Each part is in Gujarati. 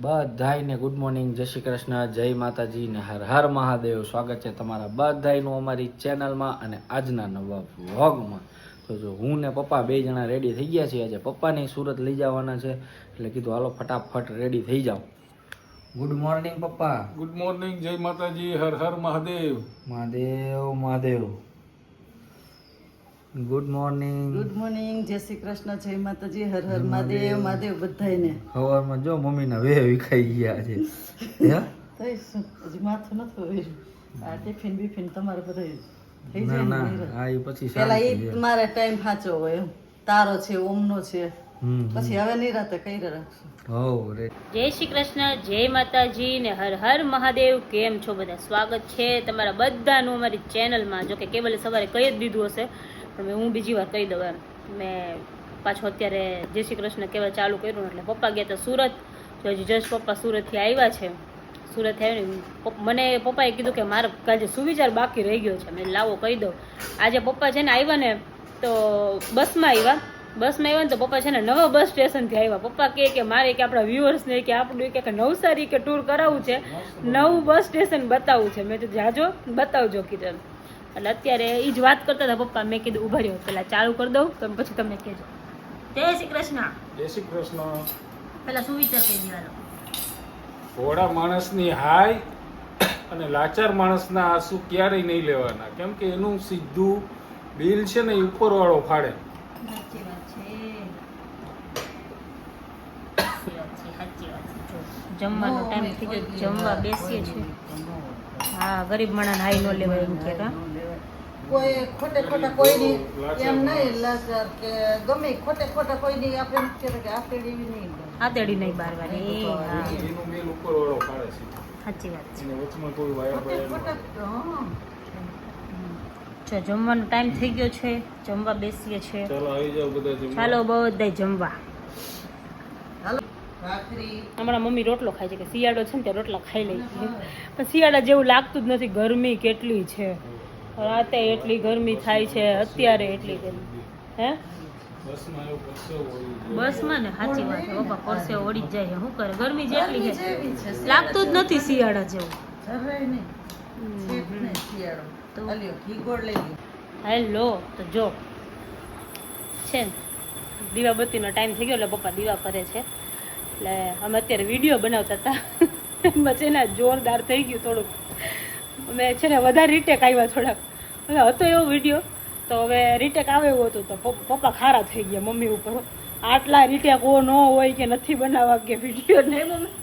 બધાયને ગુડ મોર્નિંગ જય શ્રી કૃષ્ણ જય માતાજી ને હર હર મહાદેવ. સ્વાગત છે તમારા બધાયનું અમારી ચેનલમાં અને આજના નવા વ્લોગમાં. તો જો હું ને પપ્પા બે જણા રેડી થઈ ગયા છીએ. આજે પપ્પાને સુરત લઈ જવાના છે. એટલે કીધું હાલો ફટાફટ રેડી થઈ જાઓ ગુડ મોર્નિંગ પપ્પા. ગુડ મોર્નિંગ જય માતાજી હર હર Mahadev. Mahadev Mahadev. Good morning good morning જય શ્રી કૃષ્ણ. જય માતાજી. હર હર મહાદેવ. મહાદેવ બધાયને. સવારમાં જો મમ્મીના વેહ વિખાઈ ગયા છે. હે? તઈ હજી માથું નથી હોય આ ટિફિન બિફિન તમારે બધું ના ના ને. પછી પેલા એ મારે ટાઈમ સાચો હોય એમ. તારો છે ઓમનો છે. પછી હવે નિરાતે કઈ રાખશું. રે. જય શ્રી કૃષ્ણ. જય માતાજી ને હર હર મહાદેવ. કેમ છો બધા? સ્વાગત છે તમારા બધાનું અમારી ચેનલમાં જો કે કેવલે સવારે કહી જ દીધું હશે. પણ મેં હું બીજી વાર કહી દઉં એમ. મેં પાછો અત્યારે જય શ્રી કૃષ્ણ કહેવા ચાલુ કર્યું એટલે પપ્પા ગયા હતા સુરત. તો હજી જસ્ટ પપ્પા સુરતથી આવ્યા છે. સુરત આવ્યા મને પપ્પાએ કીધું કે મારે કાલે સુવિચાર બાકી રહી ગયો છે. મેં લાવો કહી દઉં. આજે પપ્પા છે ને આવ્યા ને તો બસમાં આવ્યા. બસમાં આવ્યા ને તો પપ્પા છે ને નવા બસ સ્ટેશનથી આવ્યા. પપ્પા કહે કે મારે કે આપણા વ્યુઅર્સને કે આપણું કે નવસારી કે ટૂર કરાવવું છે. નવું બસ સ્ટેશન બતાવવું છે. મેં તો જાજો, બતાવજો કીધું એટલે અત્યારે એ જ વાત કરતા હતા પપ્પા મેં કીધું ઊભા રહ્યો પેલા ચાલુ કરી દઉં તો પછી તમને કહેજો. જય શ્રી કૃષ્ણ. જય શ્રી કૃષ્ણ. પેલા શું વિચાર કહી દેવાનો. ઘોડા માણસની હાય અને લાચાર માણસના આંસુ ક્યારેય નહીં લેવાના. કેમ કે એનું સીધું બિલ છે ને ઉપર ઉપરવાળો ફાડે. જમવાનો ટાઈમ થઈ ગયો જમવા બેસીએ છીએ. હા ગરીબ માણસ હાઈ નો લેવાય એમ કે કોઈ ખોટે ખોટા કોઈની એમ નહીં લાચાર કે ગમે ખોટે ખોટા કોઈની આપણે એમ કે આપણે એવી નહીં આતેડી નહીં બારવાની હા. મેલ ઉપર વાળો પાડે છે. સાચી વાત છે. વચમાં કોઈ વાયા પડે જો જમવાનો ટાઈમ થઈ ગયો છે જમવા બેસીએ છીએ ચાલો આવી બધા જમવા. ચાલો બધા જમવા. હમણાં મમ્મી રોટલો ખાય છે કે શિયાળો છે ને ત્યાં રોટલા ખાઈ લે છે. પણ શિયાળા જેવું લાગતું જ નથી ગરમી કેટલી છે. રાતે એટલી ગરમી થાય છે અત્યારે એટલી ગરમી. હે? બસમાં ને? સાચી વાત છે બાપા પરસે ઓળી જ જાય શું કરે? ગરમી જેટલી છે. લાગતું જ નથી શિયાળા જેવું. જરાય નહીં. છેક નહીં શિયાળો. તો- અલ્યો ઘી ગોળ લઈ લ્યો. હેલો તો જો. છે ને દીવાબત્તીનો ટાઈમ થઈ ગયો એટલે પપ્પા દીવા કરે છે. એટલે અમે અત્યારે વીડિયો બનાવતા હતા. એમાં ને જોરદાર થઈ ગયું થોડુંક. અમે છે ને વધારે રીટેક આવ્યા થોડાક. હવે હતો એવો વીડિયો તો હવે રીટેક આવે એવું હતું. તો પપ- પપ્પા ખારા થઈ ગયા મમ્મી ઉપર. આટલા રીટેક ઓ ન હોય કે નથી બનાવવા કે વીડિયો ને મમ્મી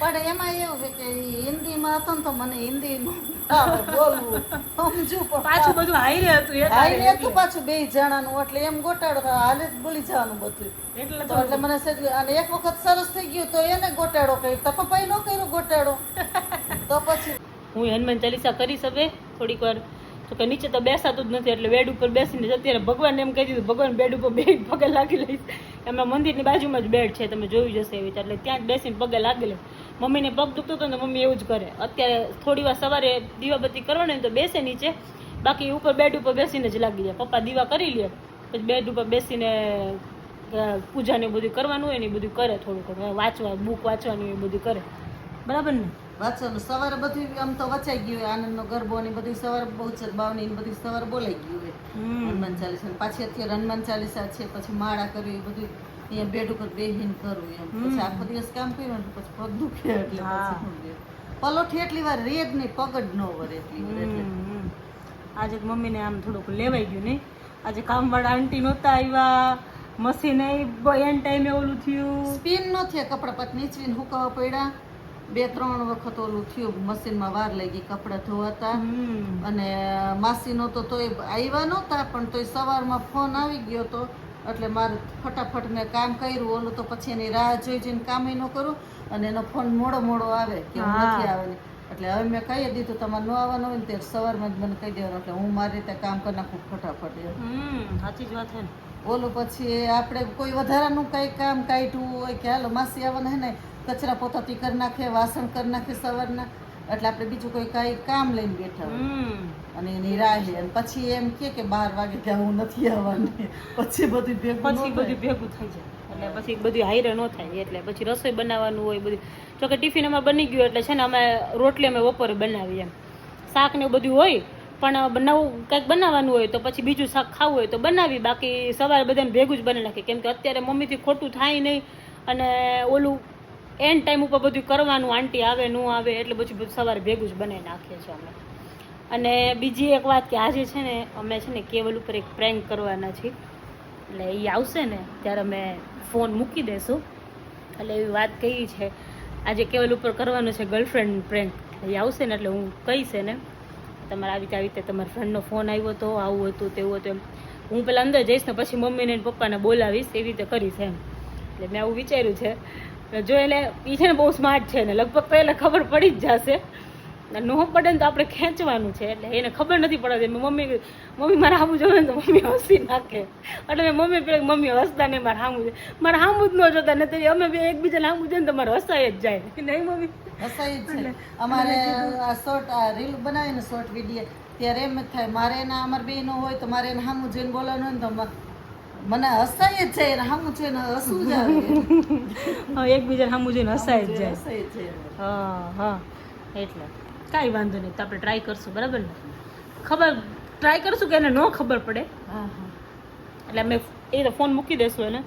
પણ એમાં એવું છે કે હિન્દીમાં હતો ને તો મને હિન્દી બોલવું સમજુ પણ પાછું બધું હાઈરે હતું એ હાઈ રે પાછું બે જણાનું એટલે એમ ગોટાળો હાલે જ બોલી જવાનું બધું. એટલે તો એટલે મને સહેજ અને એક વખત સરસ થઈ ગયું તો એને ગોટાળો કર્યો તો પપ્પાએ ન કર્યો ગોટાળો તો પછી હું હનુમાન ચાલીસા કરીશ શકે થોડીક વાર. તો કે નીચે તો બેસાતું જ નથી, એટલે બેડ ઉપર બેસીને અત્યારે ભગવાન એમ કહી દીધું, ભગવાન, બેડ ઉપર બે પગે લાગી લઈશ. એમાં મંદિરની બાજુમાં જ બેડ છે, તમે જોયું જશે એવી. એટલે ત્યાં જ બેસીને પગે લાગી લે. મમ્મીને પગ દુખતો હતો ને મમ્મી એવું જ કરે. અત્યારે થોડી વાર સવારે દીવાબત્તી કરવાની હોય તો બેસે નીચે. બાકી ઉપર બેડ ઉપર બેસીને જ લાગી જાય. પપ્પા દીવા કરી લે, પછી બેડ ઉપર બેસીને પૂજાને બધું કરવાનું હોય ને એ બધું કરે થોડું ઘણું. વાંચવા, બુક વાંચવાની એ બધું કરે. બરાબર ને? વાંચવાનું. સવારે બધું આમ તો વચાઈ ગયું હોય આનંદનો ગરબો ને બધું સવારે બહુ છે બાવની બધું સવારે બોલાઈ ગયું હોય. હનુમાન ચાલીસા પાછી અત્યારે હનુમાન ચાલીસા છે પછી માળા કરવી એ બધું અહીંયા બેડ ઉપર બેહીને કરવું એમ. પછી આખો દિવસ કામ કર્યું ને પછી પગ દુખે એટલે. પછી પલોઠી એટલી વાર રે જ નહીં પગડ ન વરે એટલી વાર એટલે. આજે મમ્મીને આમ થોડુંક લેવાઈ ગયું નહીં આજે કામવાળા આંટી નહોતા આવ્યા મશીન એન ટાઈમે ઓલું થયું. સ્પિન નો થયા કપડા પછી નીચવીને હુકાવા પડ્યા. બે ત્રણ વખત ઓલું થયું મશીનમાં વાર લઈ ગઈ કપડા ધોવાતા. અને માસીનો તો તોય આવ્યા નહોતા પણ તોય સવારમાં ફોન આવી ગયો તો એટલે મારે ફટાફટ મેં કામ કર્યું ઓલું તો પછી એની રાહ જોઈ જઈને કામ ન કરું અને એનો ફોન મોડો મોડો આવે કે હું નથી આવવાની. એટલે હવે મેં કહી દીધું તમારે ન આવવાનું હોય ને તે સવારમાં જ મને કહી દેવાનું એટલે હું મારી રીતે કામ કરી નાખું ફટાફટ સાચી જ વાત છે ને. ઓલું પછી આપણે કોઈ વધારાનું કંઈ કામ કાઢ્યું હોય કે હાલો માસી આવવાના હે ને કચરા પોતાથી કરી નાખે વાસણ કરી નાખે સવારના. એટલે આપણે બીજું કોઈ કાંઈ કામ લઈને બેઠા અને એની રાહ અને પછી એમ કે કે બાર વાગે કે હું નથી આવવાની. પછી બધું ભેગું પછી બધું ભેગું થઈ જાય. એટલે પછી બધું હાઈરે ન થાય. એટલે પછી રસોઈ બનાવવાનું હોય બધું. જો કે ટિફિન અમારે બની ગયું એટલે છે ને અમે રોટલી અમે બપોરે બનાવીએ એમ. શાક ને બધું હોય પણ નવું કંઈક બનાવવાનું હોય તો પછી બીજું શાક ખાવું હોય તો બનાવી, બાકી સવારે બધાને ભેગું જ બની નાખીએ કેમ કે અત્યારે મમ્મીથી ખોટું થાય નહીં અને ઓલું એન્ડ ટાઈમ ઉપર બધું કરવાનું, આંટી આવે, ન આવે, એટલે પછી બધું સવારે ભેગું જ બનાવી નાખીએ છીએ અમે. અને બીજી એક વાત કે આજે છે ને, અમે છે ને કેવલ ઉપર એક પ્રેન્ક કરવાના છીએ. એટલે એ આવશે ને, ત્યારે અમે ફોન મૂકી દેશું. એટલે એવી વાત કહી છે, આજે કેવલ ઉપર કરવાનું છે ગર્લફ્રેન્ડ પ્રેન્ક એ આવશે ને એટલે હું કહીશ ને તમારે આવી આવી રીતે તમારા ફ્રેન્ડનો ફોન આવ્યો હતો આવું હતું, તેવું હતું એમ. હું પેલા અંદર જઈશ ને પછી મમ્મીને ને પપ્પાને બોલાવીશ, એવી રીતે કરીશ એમ. એટલે મેં આવું વિચાર્યું છે. જો એટલે એ છે ને બહુ સ્માર્ટ છે ને, લગભગ તો એટલે ખબર પડી જ જશે. અને નો પડે ને તો આપણે ખેંચવાનું છે. એટલે એને ખબર નથી પડતી. મેં મમ્મી મમ્મી મારે હામું જોવે ને તો મમ્મી હસી નાખે. એટલે મેં મમ્મી પેલા મમ્મી હસતા નહીં મારે હામું છે મારે હામું જ ન જોતા નથી અમે બે એકબીજાને હામું જોઈએ ને તો મારે હસાઈ જ જાય. નહીં મમ્મી? હસાય જ છે અમારે આ શોર્ટ આ રીલ બનાવીને ને શોર્ટ વીડિયો ત્યારે એમ જ થાય મારે એના અમારે બે નો હોય તો મારે એને સામું જોઈને બોલવાનું હોય ને તો મને હસાય જ જાય એને છે ને હસવું જ આવે. એકબીજાને હામું જોઈને હસાય જ જાય. હા હા એટલે. કાંઈ વાંધો નહીં તો આપણે ટ્રાય કરશું બરાબર ને? ખબર ટ્રાય કરશું કે એને ન ખબર પડે. હા હા. એટલે અમે એ તો ફોન મૂકી દેશું એને.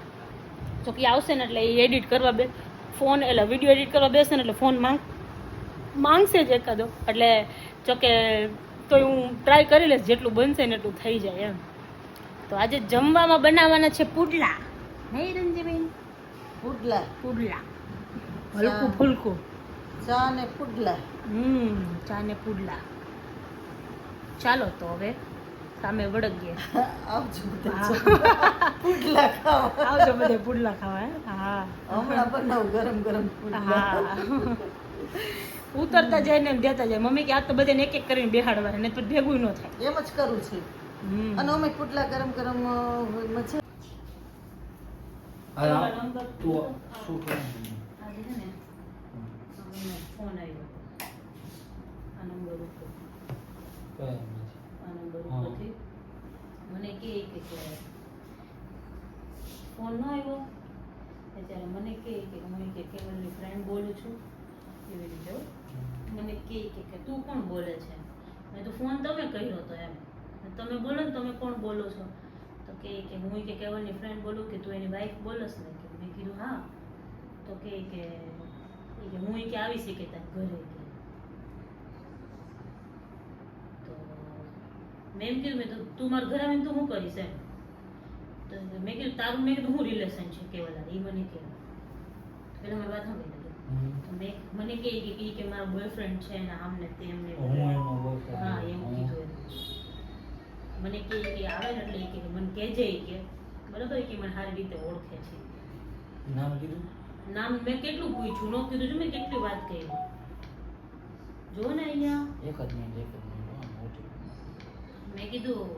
જો કે આવશે ને એટલે એ એડિટ કરવા બે ફોન એટલે વીડિયો એડિટ કરવા બેસે ને એટલે ફોન માંગ માંગશે જ એકાદો. એટલે જો કે તો હું ટ્રાય કરી લઈશ જેટલું બનશે ને એટલું થઈ જાય એમ. તો આજે જમવામાં બનાવવાના છે પુડલા. નહીં રંજીબેન? પુડલા. પુડલા. હલકું ફૂલકું. ચા ને પુડલા. હમ ચા ને પુડલા. ચાલો તો હવે સામે વળગીએ. આવજો બધા પુડલા ખાવા. આવજો બધે પુડલા ખાવા હા? હમણાં બનાવું ગરમ ગરમ પુડલા. ઉતરતા જાય ને દેતા જાય. મમ્મી કે આ તો બધાને એક એક કરીને બેહાડવા ને તો ભેગું ન થાય. એમ જ કરું છું. અને અમે પુડલા ગરમ ગરમ મજા હા, તું શું કહે આજે છે ને મમ્મીનો ફોન આવ્યો આ નંબર ઉપર આ નંબર ઉપરથી મને કે કે ફોન ન આવ્યો ત્યારે મને કે કે હું કે કેવલની ફ્રેન્ડ બોલું છું એવી રીતે મને કે કે તું કોણ બોલે છે મેં તો ફોન તમે કર્યો હતો એમ તમે બોલો ને તમે કોણ બોલો છો તો કે કે હું કે કેવલની ફ્રેન્ડ બોલું કે તું એની વાઈફ બોલસ ને કે મેં કીધું હા તો કે કે કે હું કે આવી શકે તાર ઘરે તો મેં એમ કીધું મેં તો તું મારા ઘરે આવીને તું શું કરીશ એમ? તો મેં કીધું તારું મેં કીધું હું રિલેશન છે? કેવલા એ મને કે. પેલા મારી વાત સાંભળી તો મેં મને કે ઈ કે મારો બોયફ્રેન્ડ છે ને આમ ને તેમ ને હું એમ કીધું. મને કહે કે આવે ને એટલે કે મને કહેજે કે. બરાબર? કે મને સારી રીતે ઓળખે છે. નામ કીધું? નામ મેં કેટલું પૂછ્યું? નો કીધું છું મેં કેટલી વાત કરી. જો ને અહીંયા. એક જ મિનિટ એક જ મિનિટ મેં કીધું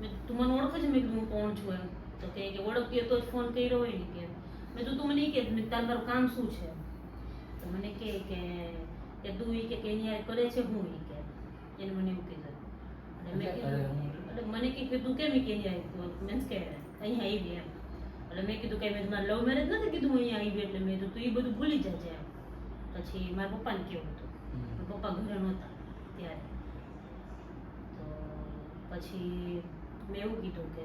મેં તું મને ઓળખે છે? મેં કીધું હું કોણ છું એમ. તો કહે કે ઓળખીએ તો જ ફોન કર્યો હોય ને કે. મેં તો તું મને કે મેં તાર તારું કામ શું છે? તો મને કહે કે કે તું ઈ કે કે એની કરે છે હું ઈ કે. એને મને એવું કીધું. એટલે મેં કીધું એટલે મને કે તું કેમ કે એની મીન્સ કે અહીંયા આવી એમ. એટલે મેં કીધું કે મેં મારે લવ મેરેજ નથી કીધું હું અહીંયા આવી એટલે મેં કીધું તું એ બધું ભૂલી જજે એમ. પછી મારા પપ્પાને કેવું હતું. હમ. મારા પપ્પા ઘરે નહોતા ત્યારે. તો પછી મેં એવું કીધું કે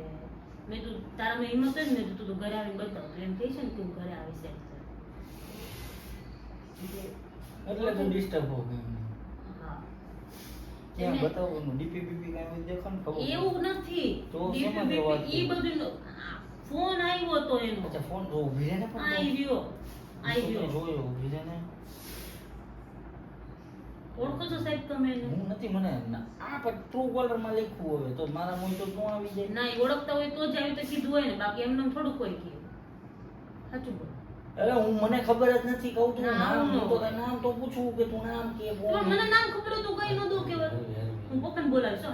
મેં તું તારામાં હિંમત હોય ને મેં કીધું તું ઘરે આવીને બતાવ. તો એમ કહે છે ને કે હું ઘરે આવીશ એમ. એટલે તું ડિસ્ટર્બ હો ગઈ હા. ક્યાં એને- બતાવવાનું ડીપી બીપી કાંઈ દેખો ને ખબર પડે. એવું નથી. તો DP, શેમાં વાત ઈ બધું ન- આ ફોન આવ્યો તો એનો. અચ્છા ફોન ઊભી રહે ને પણ આઈ તો જોયો ઊભી રહે ને. ઓળખો છો સાહેબ તમે એને? હું નથી મને આ પર ટ્રુ કોલરમાં લખ્યું હવે તો મારા મોય તો તું આવી જાય. ના ઓળખતા હોય તો જ આવી તો કીધું હોય ને બાકી એમને એમ થોડું કોઈ કહે. સાચું બોલ. અરે હું મને ખબર જ નથી કહું તું નામ તો. નામ તો પૂછું કે તું નામ કે બોલ. મને નામ ખબર હતું કઈ ન કેવાય હું પપ્પાને બોલાવીશ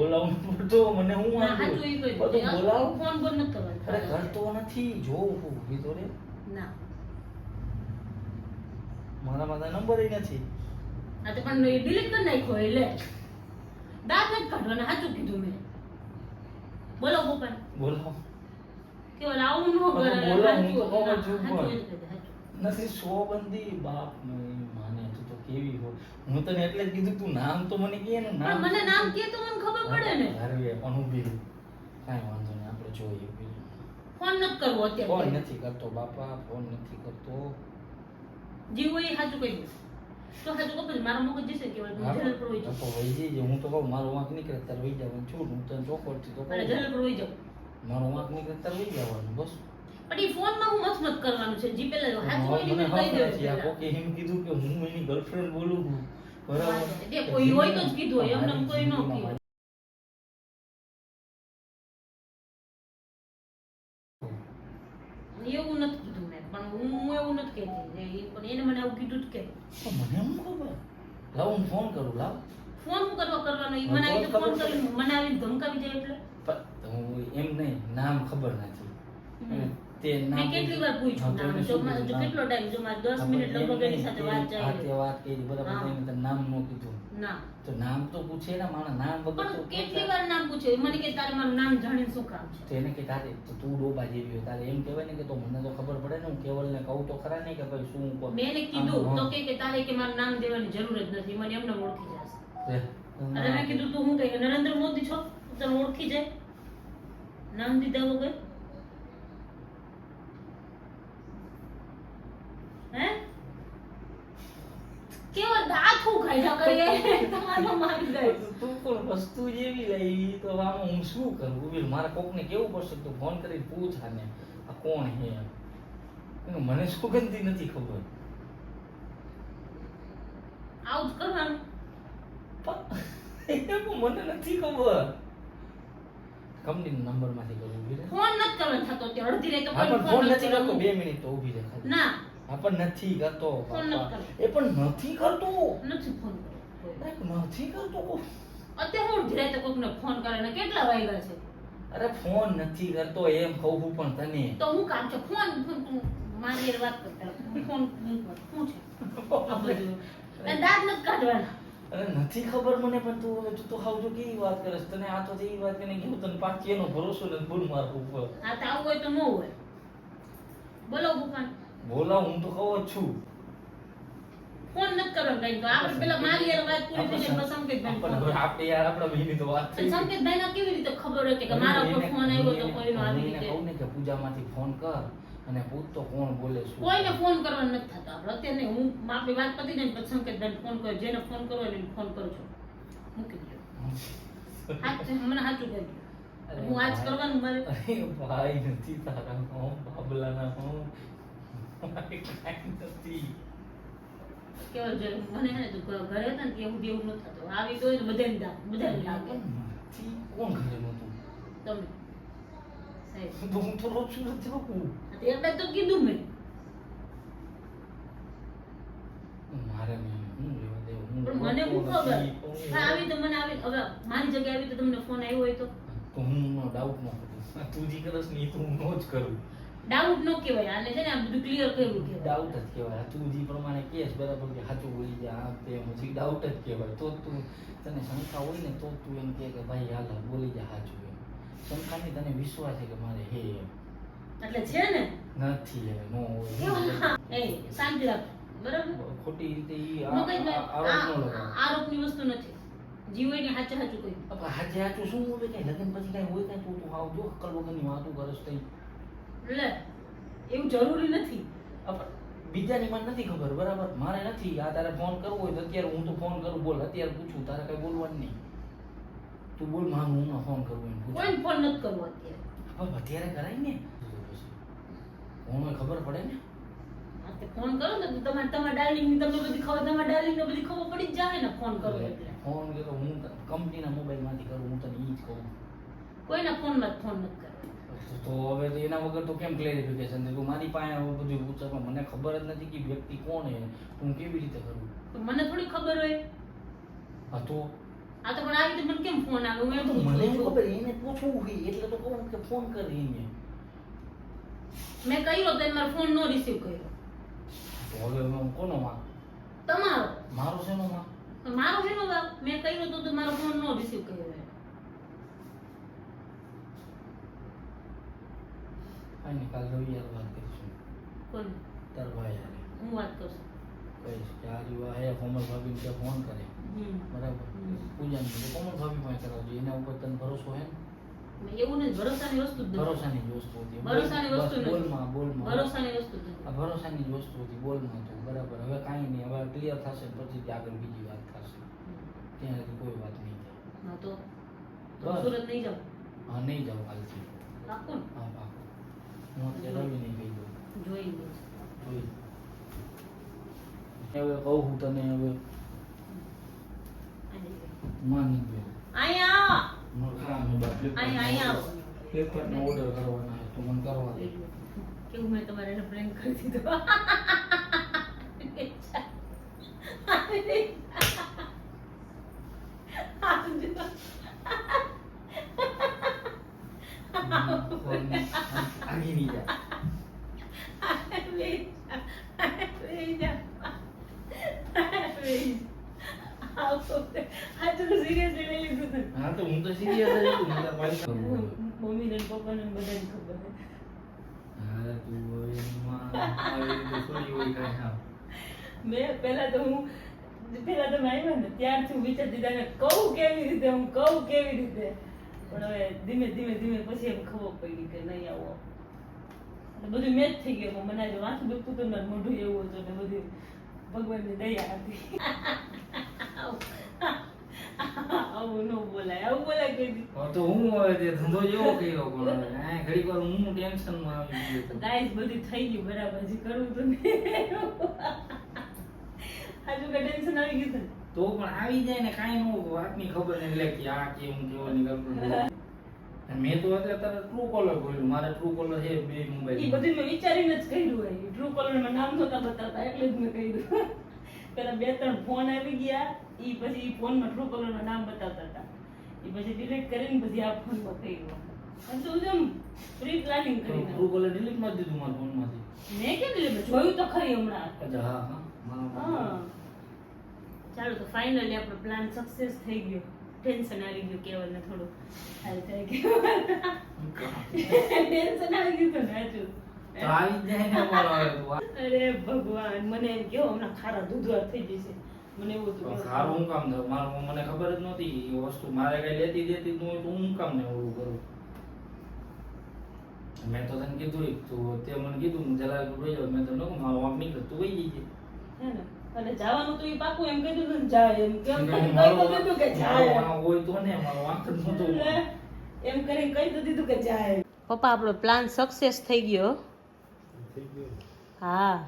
બોલાવું પડતો મને. બધું બોલાવ? ફોન નથી અરે કરતો નથી જો ઊભી તો રે. ના. મારા માથા નંબર નથી આ તો પણ ડિલીટ કરી નાખ્યો એટલે. દાંત નથી કાઢવાના સાચું કીધું મેં. બોલો પપ્પા બોલો. કે ઓલા આવું ન કરે બોલો, હું તો કહું છું હાચું પણ. એને કહી દે, હાચું. નથી સો બંધી બાપ તો કેવી હોય? હું તને એટલે જ કીધું તું નામ તો મને કહે ને પણ મને નામ કે તો મને ખબર પડે ને. હારવી પણ ઊભી રહી. કાંઈ વાંધો નહીં આપણે જોઈએ ફોન નથી કરવો ફોન નથી કરતો બાપા ફોન નથી કરતો. જે હોય એ સાચું કહી તો સાચું કહું મારા મગજ જશે કે હા, પર તો વહી જઈએ. હું તો કહું મારો વાંક નીકળે તાર વહી જવાનું છું હું તને ચોખવટથી તો પર વહી જાઉં મારો વાંક નીકળે તાર વહી જવાનું બસ. પણ એ ફોનમાં હું કરવાનું છે. કહી આ કોકે એમ કીધું કે હું એની ગર્લફ્રેન્ડ બોલું છું. બરાબર? તે કોઈ હોય તો જ કીધું હોય, એમને કોઈ ન કીધું. એવું નથી કીધું મેં. પણ હું હું એવું નથી કહેતી. પણ એને મને આવું કીધું જ કે. મને ખબર. લાવ હું ફોન કરું લાવ. ફોન હું કરવા કરવાનો? ઈ મને આવી ફોન કરી મને આવીને ધમકાવી જાય એટલે? હું એમ નહીં નામ ખબર નથી. તે નામ કેટલી વાર પૂછ્યું તો નામ? જો શું મારે- જો કીધું? કેટલો ટાઈમ જો મારે દસ હા, મિનિટ લગભગ એની સાથે તે વાત આ તે વાત કરી બરાબર? હા. તેને નામ નો કીધું. ના. તો નામ તો પૂછે ને મારા નામ વગર તો કેટલી વાર નામ પૂછે? મને કે તારે મારું નામ જાણીને શું કામ છે? તો કે તારે તું ડોબા જેવી હોય. તારે એમ કહેવાય ને કે તો મને તો ખબર પડે ને હું કેવલ ને કહું તો ખરા નહીં કે ભાઈ શું કહું? મેં કીધું તો કે તારે કે મારું નામ દેવાની જરૂર જ નથી. મને એમને ઓળખી જશે મેં કીધું તું હું કઈ? નરેન્દ્ર મોદી છો? તને ઓળખી જાય? નામ દીધા વગર હે કેવો દાંત કરીએ તમારો મારી ગઈ તું પણ વસ્તુ જેવી લઈ તો આમ હું શું કરું ઊભી મારે કોકને કેવું પડશે તું ફોન કરીને પૂછ આને આ કોણ હે મને સુગંધી નથી ખબર આવું જ કરવાનું મને નથી ખબર કંપની નંબરમાંથી કરું ફોન નથી કરવાનો થતો તે અડધી રાતે ફોન નથી કરતો કરવાનો. બે મિનિટ તો ઊભી રહે ના પણ નથી કરતો. એ પણ નથી કરતો? નથી ફોન કરતો. નથી કરતો? અત્યારે હું અડધી તો કોકને ફોન કરે ને કેટલા વાગ્યા છે? અરે ફોન નથી કરતો એમ કહું છું પણ તને. તો હું કામ છે? ફોન મારી વાત કરતા ફોન ફોન શું છે? આ બધું. દાંત નથી કાઢવાના. અરે નથી ખબર મને પણ તું તું તો હાવ જો કેવી વાત કરે તને આ તો એવી વાત કરીને કેવું તને પાછી એનો ભરોસો નથી બોલ મારા ઉપર. આ તો આવું હોય તો ન હોય. બોલો ભૂપાન બોલાવ હું તો કહું છું. ફોન ન કરો કઈ તો. આપણે પેલા મારી યાર વાત પૂરી થઈ જાય હવે કરો. આપણે યાર આપણા બેની તો વાત થઈ સંકેત ભાઈ ના કેવી રીતે ખબર હોય કે મારા ઉપર ફોન આવ્યો તો કોઈનો આવી રીતે? કહું ને કે પૂજામાંથી ફોન કર અને પૂછ તો કોણ બોલે શું. કોઈને ફોન કરવાનો નથી થતો. આપણે અત્યારે હું આપણી વાત પતી જાય પછી ભાઈ ફોન કરો. જેને ફોન કરો એને ફોન કરજો મૂકી દો હાચ- મને સાચું કહી હું આજ કરવાનું મારે? ભાઈ નથી તારા હું બાબલાના હું. મારે કાંઈ નથી કેવલ જે મને હે ને ઘરે હતા ને ત્યાં સુધી એવું થતું. આવી તો બધાને દા- બધાને લાગે કોણ ઘરે નહોતું? તમે. સાહેબ. હું તો રોજ સુરત જાઉં આ એટલે તો કીધું મેં. મારે હું લેવા દે. પણ મને શું ખબર? હા, આવી તો મને આવી હવે મારી જગ્યાએ આવી તો તમને ફોન આવ્યો હોય તો. તો હું ડાઉટ ન કરું. તું જે કરસ ને એ તો હું નો જ કરું. ડાઉટ નો કહેવાય. આને છે ને આ બધું ક્લિયર કર્યું કહેવાય. ડાઉટ જ કહેવાય. તું જે પ્રમાણે કેસ બરાબર કે સાચું બોલી જા આ તેમ હજી ડાઉટ જ કહેવાય. તો તું તને શંકા હોય ને તો તું એમ કહે કે ભાઈ હાલ બોલી જા સાચું એમ. શંકાની તને વિશ્વાસ છે કે મારે હે એમ. એટલે છે ને? નથી હવે નો એ શાંતિ રાખ. બરાબર? ખોટી રીતે ઈ આરોપ ન આરોપની વસ્તુ નથી. જીવ ને હાચે હાચું કહ્યું. હાચે હાચું શું બોલે? કઈ લગ્ન પછી કઈ હોય કઈ? તું તું આવજો જો અક્કલ વગરની વાતો કરસ તઈ લે એવું જરૂરી નથી. બીજાની મને નથી ખબર બરાબર? મારે નથી. આ તારે ફોન કરવો હોય તો અત્યારે હું તો ફોન કરું બોલ અત્યારે પૂછું. તારે કઈ બોલવાનું નહીં. તું બોલમાં હું ફોન કરું એમ કોઈને ફોન નથી કરવો અત્યારે. હવે અત્યારે કરાય ને. ફોન ખબર પડે ને? ફોન કરો ને તો તમારે તમારા ડાર્લિંગની તમને બધી ખબર તમારા ડાર્લિંગ ને બધી ખબર પડી જાય ને ફોન કરો એટલે ફોન કરો હું કંપનીના મોબાઈલમાંથી કરું હું તને ઈ જ કહું. કોઈના ફોનમાં ફોન નથી કરવો. તો હવે એના વગર તો કેમ ક્લેરિફિકેશન તું મારી પાસે બધું પૂછે પણ મને ખબર જ નથી કે વ્યક્તિ કોણ છે. હું કેવી રીતે કરું? તો મને થોડી ખબર હોય. હા તો? આ તો પણ આવી રીતે મને કેમ ફોન આવે? હું એમ મને ખબર એને પૂછવું હોય એટલે તો કહું કે ફોન કરી એને. મેં કર્યો તો મારો ફોન નો રિસીવ કર્યો. તો હવે હું કોનો માં? તમારો. મારો શેનો માં? મારો શેનો વાંક? મેં કર્યો તો મારો ફોન નો રિસીવ કર્યો. નહીં, કાલ રવિવાર વાત કરીશું. કોણ? તાર ભાઈ હારે. હું વાત કરશું કહીશ કે આ રીવા હે કોમલ ભાભીને ત્યાં ફોન કરે. બરાબર? પૂજા પૂજાને કીધું કોમલ ભાભી પાસે કરાવજો એના ઉપર તને ભરોસો હે એવું નથી ભરોસાની વસ્તુ ભરોસાની જ વસ્તુ હતી. ભરોસાની વસ્તુ બોલમાં બોલમાં. ભરોસાની વસ્તુ આ ભરોસાની જ વસ્તુ હતી બોલમાં તો બરાબર? હવે કાંઈ નહીં. હવે ક્લિયર થશે પછી જ આગળ બીજી વાત થશે. ત્યાં સુધી કોઈ વાત નહીં થાય. તો? તો સુરત નહીં જાવ હા નહીં જાઉં કાલથી. હા. હું અત્યારે રવિ કહી દઉં જોઈ જોઈ હવે કહું હું તને હવે. માની ગયો. અહીંયા! અહીંયા અહીંયા ઓર્ડર કરવાના તો મને કરવા દે. કેવું મેં તમારે prank કરી દીધો આગી નહીં જા હા તો હું તો સિરિયસ જ છું મને પાડી કરવું મમ્મી ને પપ્પા ને બધાને ખબર છે. હા તું હવે માં પહેલા તો હું પહેલા તમે આવ્યા ને ત્યારથી હું વિચાર દીધા ને કહું કેવી રીતે હું કહું કેવી રીતે. પણ હવે ધીમે ધીમે ધીમે પછી એમ ખબર પડી કે નહીં આવો. બધું મેચ થઈ ગયું મને આજે માથું દુખતું હતું ને મોઢું એવું હતું ને બધું ભગવાનની દયા હતી. આવું ન બોલાય આવું બોલાય કોઈ તો હું હવે તે ધંધો જેવો કર્યો પણ આ ઘડીક વાર હું ટેન્શનમાં આવી ગયો તો. ગાઈસ બધું થઈ ગયું બરાબર જે કરવું હતું ને કે ટેન્શન આવી ગયું તો પણ આવી જાય ને કાંઈ નો વાતની ખબર નહીં. એટલે કે આ કેમ કેવું નીકળતું મેં તો અત્યારે ટ્રુ કોલર ખોલ્યું મારે ટ્રુ કોલર છે બે મોબાઈલ એ બધું મેં વિચારીને જ કર્યું હોય. ટ્રુ કોલરમાં નામ નહોતા બતાવતા એટલે જ મેં કહ્યું પેલા બે ત્રણ ફોન આવી ગયા. ઈ પછી ફોનમાં ટ્રુ માં નામ બતાવતા હતા. ઈ પછી ડિલીટ કરીને પછી આ ફોનમાં કર્યું. અને શું જેમ પ્રી પ્લાનિંગ કરીને. ટ્રુ કોલર ડિલીટમાં દીધું મારા ફોનમાંથી. મેં કેમ delete? જોયું તો ખરી હમણાં. અચ્છા હા હા. ચાલો તો ફાઇનલી આપણો પ્લાન સક્સેસ થઈ ગયો. ટેન્શન આવી ગયું કેવલ ને થોડું. હાલ થાય ગયું ટેન્શન આવી ગયું તો નાચું તો ને તો અરે ભગવાન મને એમ કેવો હમણાં ખારા દૂધવા થઈ જશે. મને એવું હતું સારું હું કામ થયું મારું મને ખબર જ નહોતી એ વસ્તુ મારે કઈ લેતી દેતી તું હોય તો હું કામ ને ઓલું કરું? મેં તો તને કીધું તું તે મને કીધું હું જરા વહી જાઉં. મેં તો કહું, મારો વાંક નીકળે તું વહી અને જવાનું તો પાકું એમ કહી દીધું જાય. એમ કેમ કે જાય. હોય તો ને મારો વાંક નહોતો એમ કરીને કહી તો દીધું કે જાય. પપ્પા આપણો પ્લાન સક્સેસ થઈ ગયો. હા.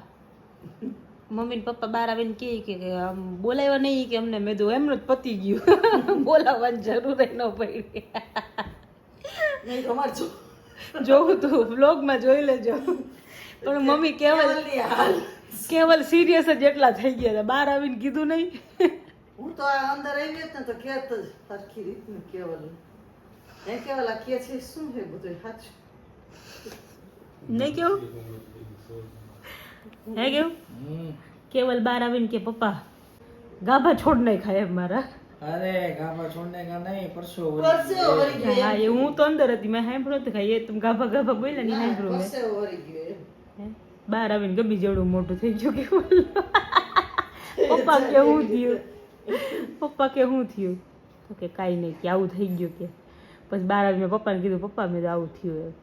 મમ્મી ને પપ્પા બહાર આવીને કહે કે આમ બોલાવ્યા નહીં કે અમને. મેં તો એમનું જ પતી ગયું. બોલાવવાની જરૂર ન પડી. જોવું તું વ્લોગમાં જોઈ લેજો. પણ મમ્મી કેવલ કેવલ સિરિયસ જ એટલા થઈ ગયા હતા બહાર આવીને કીધું નહીં. હું તો અંદર આવી જ ને તો કેત જ સરખી રીતનું કેવલ. એ કેવલ આ કે છે શું છે બધું સાચું નહીં કેવું? હે કેવું કેવલ બહાર આવીને કે પપ્પા ગાભા છોડ નહીં ખાય એમ મારા. અરે ગાભા છોડને કા નહીં પરસો પરસો વળી ગયો હા એ હું તો અંદર હતી મેં સાંભળ્યું હતું ખાઈ એ તમે ગાભા ગાભા બોલ્યા ને સાંભળ્યું મેં. પરસેવો ગયો. બહાર આવીને ગમી જેવડું મોટું થઈ ગયું કે પપ્પા કે હું થયું? પપ્પા કે હું થયું? તો કે કાંઈ નહીં કે આવું થઈ ગયું કે. પછી બહાર આવીને પપ્પાને કીધું પપ્પા મેં આવું થયું એમ.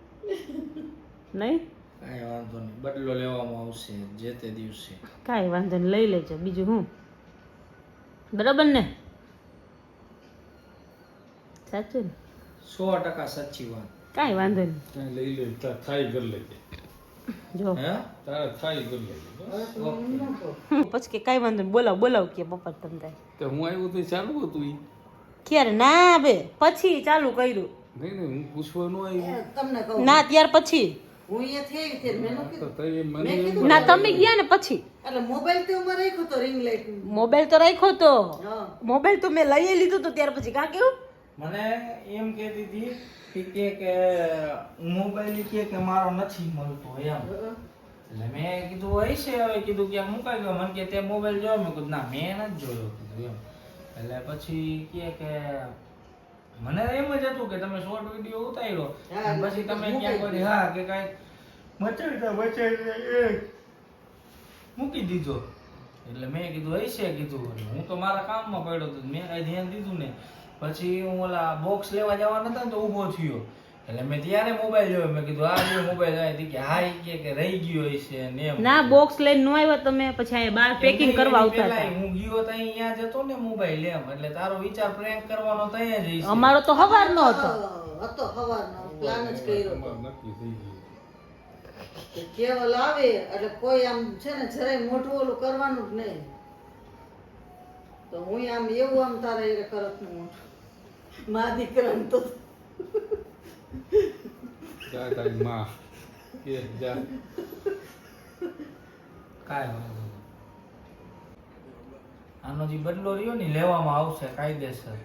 નહીં? કાંઈ વાંધો નહીં. બદલો લેવામાં આવશે જે તે દિવસે. કાંઈ વાંધો નહીં લઈ લેજો. બીજું હું? બરાબર ને? સાચું ને? સો ટકા સાચી વાત. કાંઈ વાંધો નહીં. કાંઈ લઈ લે તાર થાઈ કરી લેજે જો. તારે થાઈ કરી લેજે પછી કે કાંઈ વાંધો નહીં. બોલાવ બોલાવ કે પપ્પા તમને તે હું આવ્યું તો ચાલુ હતું ક્યારે? ના બે. પછી ચાલુ કર્યું. નહીં નહીં હું પૂછવાનું આવ્યું. તમને ના ત્યાર પછી. હું અહીંયાથી થઈ મેં કીધું. ના તમે ગયા ને પછી? એટલે મોબાઈલ તો રાખ્યો તો રિંગ લાઈટ મોબાઈલ તો રાખ્યો તો. મોબાઈલ તો મેં લઈ લીધું તો ત્યાર પછી કા કેવું? મને એમ કહેતી હતી કે કે કે મોબાઈલ કે કે મારો નથી મળતો એમ. એટલે મેં કીધું હોય છે હવે કીધું કે મુકાઈ ગયો. મને કે તે મોબાઈલ જોયો મેં કીધું ના મેં નથી જોયો કીધું એમ. એટલે પછી કે કે મને એમ જ હતું કે તમે શોર્ટ વીડિયો ઉતાર્યો. પછી તમે ક્યાંક વળી હા કે કાંઈ મચડતા મચડતા એ મૂકી દીધો. એટલે મેં કીધું હશે કીધું. હું તો મારા કામમાં પડ્યો હતો મેં કાંઈ ધ્યાન દીધું ને પછી હું ઓલા બોક્સ લેવા જવાના હતા ને તો ઊભો થયો. એટલે મેં ત્યારે મોબાઈલ જોયો. મેં કીધું આ જો મોબાઈલ આવી કે હા ઈ કે કે રહી ગયો છે ને એમ ના બોક્સ લઈને નો આવ્યો તમે પછી આ બહાર પેકિંગ કરવા આવતા હતા. હું ગયો તો અહીંયા જતો ને મોબાઈલ એમ. એટલે તારો વિચાર પ્રેન્ક કરવાનો તો અહીંયા જ. અમારો તો હવારનો હતો. હતો હવારનો. પ્લાન જ કર્યો હતો. નક્કી થઈ ગયું. કે કેવલ આવે એટલે કોઈ આમ છે ને જરાય મોટું ઓલું કરવાનું જ નહીં. તો હું આમ એવું આમ તારે કરતનું મોઢું મા દીકરાને તો જા તારી માં. કે જા. કાંઈ વાંધો આનો જે બદલો રહ્યો ને લેવામાં આવશે કાયદેસર.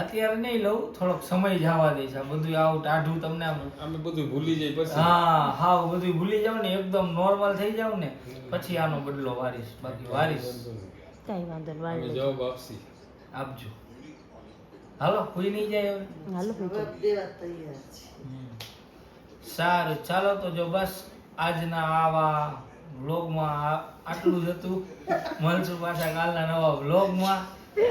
અત્યારે નહીં લઉં થોડોક સમય જવા દઈશ આ બધું આવું ટાઢું તમને આમ અમે બધું ભૂલી જાય પછી. હા હા બધું ભૂલી જાવ ને એકદમ નોર્મલ થઈ જાવ ને પછી આનો બદલો વારીશ. બાકી વારીશ. કઈ વાંધો નહીં, જવાબ આપશી. આપજો. હાલો કોઈ નહીં જાય હવે. હાલો. સારું ચાલો તો જો બસ આજના આવા વ્લોગમાં આટલું જ હતું. મળશું પાછા કાલના નવા વ્લોગમાં.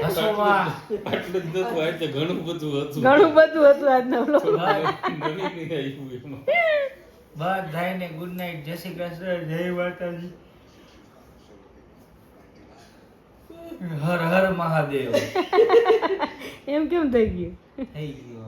હસોમાં. આટલું જ નતું આજે ઘણું બધું હતું. ઘણું બધું હતું આજના vlog માં. નવી નહીં આવ્યું એમાં. બધાને ગુડ નાઇટ જય શ્રી કૃષ્ણ. જય માતાજી. હર હર મહાદેવ. એમ કેમ થઈ ગયું? થઈ ગયો.